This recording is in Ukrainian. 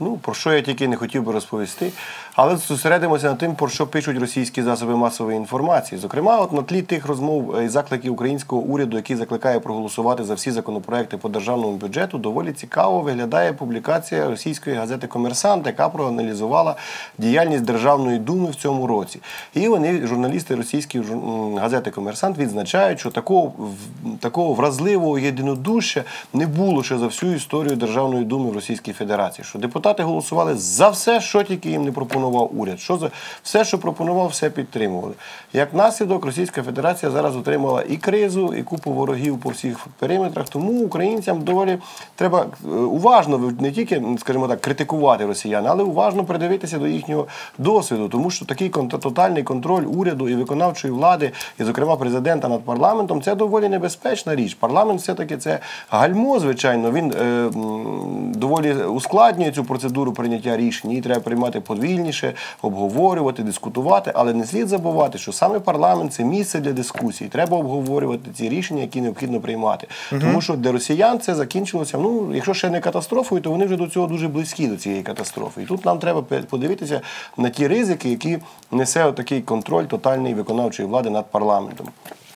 Ну, про що я тільки не хотів би розповісти, але зосередимося на тим, про що пишуть російські засоби масової інформації. Зокрема, от на тлі тих розмов е, і закликів українського уряду, який закликає проголосувати за всі законопроекти по державному бюджету, доволі цікаво виглядає публікація російської газети Комерсант, яка проаналізувала діяльність Державної думи в цьому році. І вони, журналісти російської газети Комерсант, відзначають, що такого, такого вразливого єдинодушчя не було ще за всю історію Державної думи в Російській Федерації. Що депутати голосували за все, що тільки їм не пропонував уряд. Що за все, що пропонував, все підтримували. Як наслідок, Російська Федерація зараз отримала і кризу, і купу ворогів по всіх периметрах. Тому українцям доволі треба е, уважно не тільки, скажімо так, критикувати росіян, але уважно придивитися до їхнього досвіду, тому що такий тотальний контроль уряду і виконавчої влади, і, зокрема, президента над парламентом, це доволі небезпечна річ. Парламент все-таки це гальмо, звичайно. Він е, доволі ускладнює цю процедуру прийняття рішень. Її треба приймати повільніше, обговорювати, дискутувати. Але не слід забувати, що саме парламент це місце для дискусій. Треба обговорювати ці рішення, які необхідно приймати. Тому що для росіян це закінчилося. Ну, якщо ще не катастрофою, то вони вже до цього дуже близькі до цієї катастрофи. І тут нам треба подивитися на ті ризики, які несе такий контроль тотальний виконавчої влади над парламентом.